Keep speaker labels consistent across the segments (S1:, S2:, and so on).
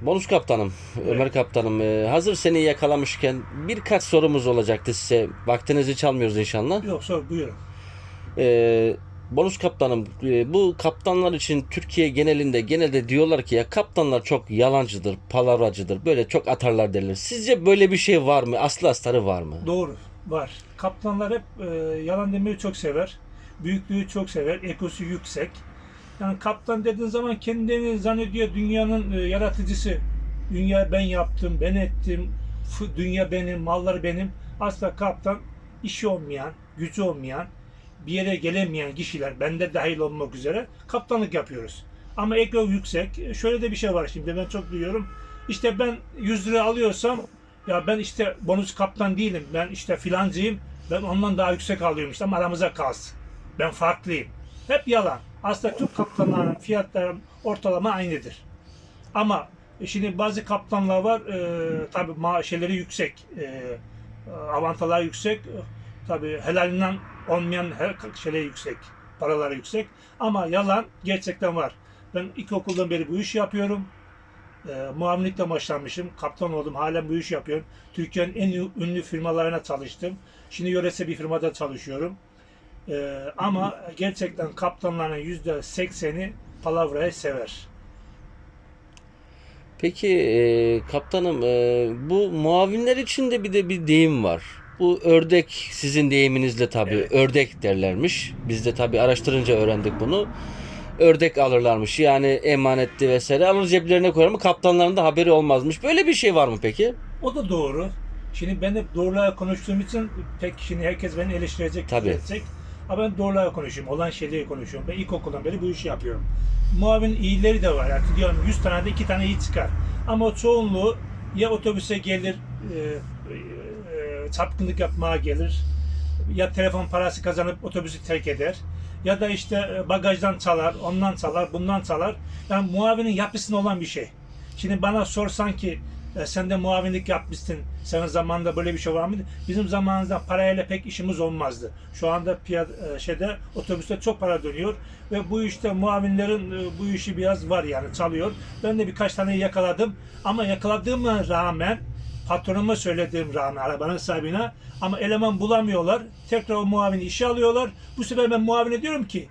S1: Bonus kaptanım, Ömer kaptanım. e, hazır seni yakalamışken birkaç sorumuz olacaktı size. Vaktinizi çalmıyoruz inşallah.
S2: Yok sor buyurun.
S1: E, bonus kaptanım, e, bu kaptanlar için Türkiye genelinde genelde diyorlar ki ya kaptanlar çok yalancıdır, palavracıdır. Böyle çok atarlar derler. Sizce böyle bir şey var mı? Aslı astarı var mı?
S2: Doğru var. Kaptanlar hep e, yalan demeyi çok sever. Büyüklüğü çok sever. Ekosu yüksek. Yani kaptan dediğin zaman kendini zannediyor dünyanın e, yaratıcısı. Dünya ben yaptım, ben ettim. Dünya benim, mallar benim. Asla kaptan işi olmayan, gücü olmayan, bir yere gelemeyen kişiler, bende dahil olmak üzere kaptanlık yapıyoruz. Ama ego yüksek. E, Şöyle de bir şey var şimdi ben çok duyuyorum. İşte ben 100 lira alıyorsam ya ben işte bonus kaptan değilim. Ben işte filancıyım. Ben ondan daha yüksek alıyorum işte ama aramıza kalsın. Ben farklıyım. Hep yalan. Aslında Türk kaptanların fiyatları ortalama aynıdır. Ama şimdi bazı kaptanlar var e, tabi maaşları yüksek. E, avantalar yüksek. Tabi helalinden olmayan her şeyler yüksek. Paraları yüksek. Ama yalan gerçekten var. Ben ilkokuldan beri bu işi yapıyorum. E, muavinlikle başlamışım. Kaptan oldum. Halen bu işi yapıyorum. Türkiye'nin en ünlü firmalarına çalıştım. Şimdi yöresel bir firmada çalışıyorum. E, ama gerçekten kaptanların yüzde sekseni palavrayı sever.
S1: Peki e, kaptanım e, bu muavinler için de bir de bir deyim var. Bu ördek sizin deyiminizle tabii
S2: Evet.
S1: ördek derlermiş. Biz de tabii araştırınca öğrendik bunu. Ördek alırlarmış yani emanetti vesaire alır ceplerine koyar mı kaptanların da haberi olmazmış. Böyle bir şey var mı peki?
S2: O da doğru. Şimdi ben hep doğruları konuştuğum için pek şimdi herkes beni eleştirecek,
S1: Tabii.
S2: edecek. Ama ben doğruları konuşuyorum. Olan şeyleri konuşuyorum. Ben ilkokuldan beri bu işi yapıyorum. Muavin iyileri de var. Yani diyorum 100 tane de 2 tane iyi çıkar. Ama çoğunluğu ya otobüse gelir, e, e, çapkınlık yapmaya gelir, ya telefon parası kazanıp otobüsü terk eder, ya da işte e, bagajdan çalar, ondan çalar, bundan çalar. Yani muavinin yapısında olan bir şey. Şimdi bana sorsan ki e, sen de muavinlik yapmışsın. Senin zamanında böyle bir şey var mıydı? Bizim zamanımızda parayla pek işimiz olmazdı. Şu anda piya- e, şeyde otobüste çok para dönüyor ve bu işte muavinlerin e, bu işi biraz var yani çalıyor. Ben de birkaç tane yakaladım ama yakaladığıma rağmen patronuma söylediğim rağmen arabanın sahibine ama eleman bulamıyorlar. Tekrar o muavini işe alıyorlar. Bu sefer ben muavine diyorum ki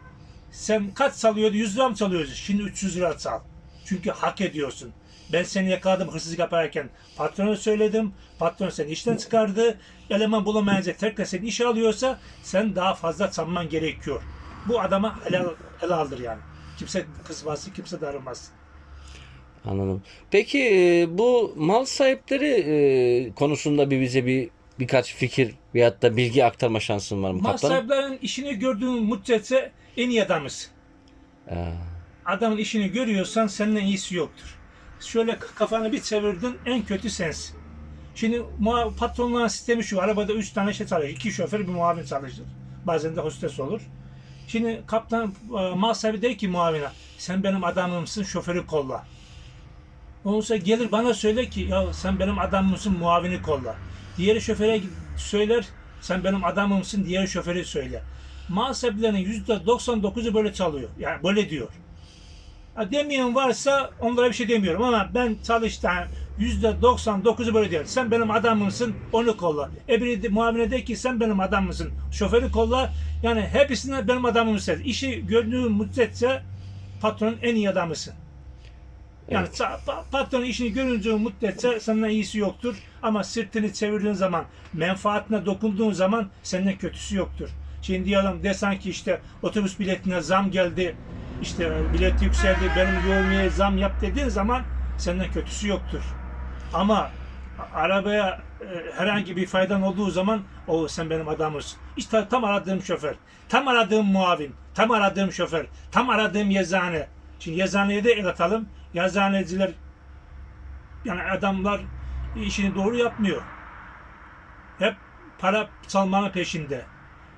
S2: sen kaç çalıyordu? 100 lira mı çalıyorsun? Şimdi 300 lira çal. Çünkü hak ediyorsun. Ben seni yakaladım hırsızlık yaparken. Patrona söyledim. Patron seni işten çıkardı. Eleman bulamayınca tekrar seni işe alıyorsa sen daha fazla çalman gerekiyor. Bu adama helal, helaldir yani. Kimse kızmaz, kimse darılmaz.
S1: Anladım. Peki e, bu mal sahipleri e, konusunda bir bize bir birkaç fikir veyahut da bilgi aktarma şansın var mı
S2: Mal
S1: kaptanım?
S2: sahiplerinin işini gördüğün müddetçe en iyi adamız.
S1: Aa,
S2: Adamın işini görüyorsan senden iyisi yoktur. Şöyle kafanı bir çevirdin en kötü sensin. Şimdi patronların sistemi şu. Arabada üç tane şey çalışır. iki şoför bir muavin çalışır. Bazen de hostes olur. Şimdi kaptan e, mal sahibi der ki muavine sen benim adamımsın şoförü kolla. Sonra gelir bana söyle ki ya sen benim adamımsın muavini kolla. Diğeri şoföre söyler sen benim adamımsın diğeri şoförü söyle. Mal sahiplerinin %99'u böyle çalıyor. Yani böyle diyor. Demeyen varsa onlara bir şey demiyorum ama ben çalıştığım yüzde 99'u böyle diyor. Sen benim adamımsın onu kolla. Ebri de, muavine de ki sen benim adamımsın şoförü kolla. Yani hepsine benim adamımsın. İşi gördüğün müddetçe patronun en iyi adamısın. Yani pa- patronun işini görünce müddetçe senden iyisi yoktur. Ama sırtını çevirdiğin zaman, menfaatine dokunduğun zaman senden kötüsü yoktur. Şimdi diyelim desen ki işte otobüs biletine zam geldi, işte bilet yükseldi, benim yövmeye zam yap dediğin zaman senden kötüsü yoktur. Ama arabaya e, herhangi bir faydan olduğu zaman o sen benim adamımsın. İşte tam aradığım şoför, tam aradığım muavin, tam aradığım şoför, tam aradığım yazıhane. Şimdi yazıhaneye de el atalım. Yazıhaneciler yani adamlar işini doğru yapmıyor. Hep para çalmanın peşinde.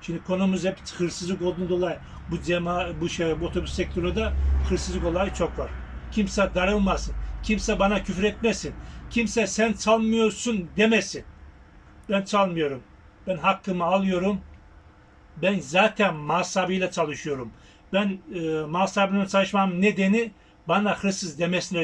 S2: Şimdi konumuz hep hırsızlık olduğundan dolayı bu cema bu şey bu otobüs sektöründe hırsızlık olayı çok var. Kimse darılmasın. Kimse bana küfür etmesin. Kimse sen çalmıyorsun demesin. Ben çalmıyorum. Ben hakkımı alıyorum. Ben zaten masabıyla çalışıyorum. Ben e, masabıyla çalışmam nedeni bana hırsız demesine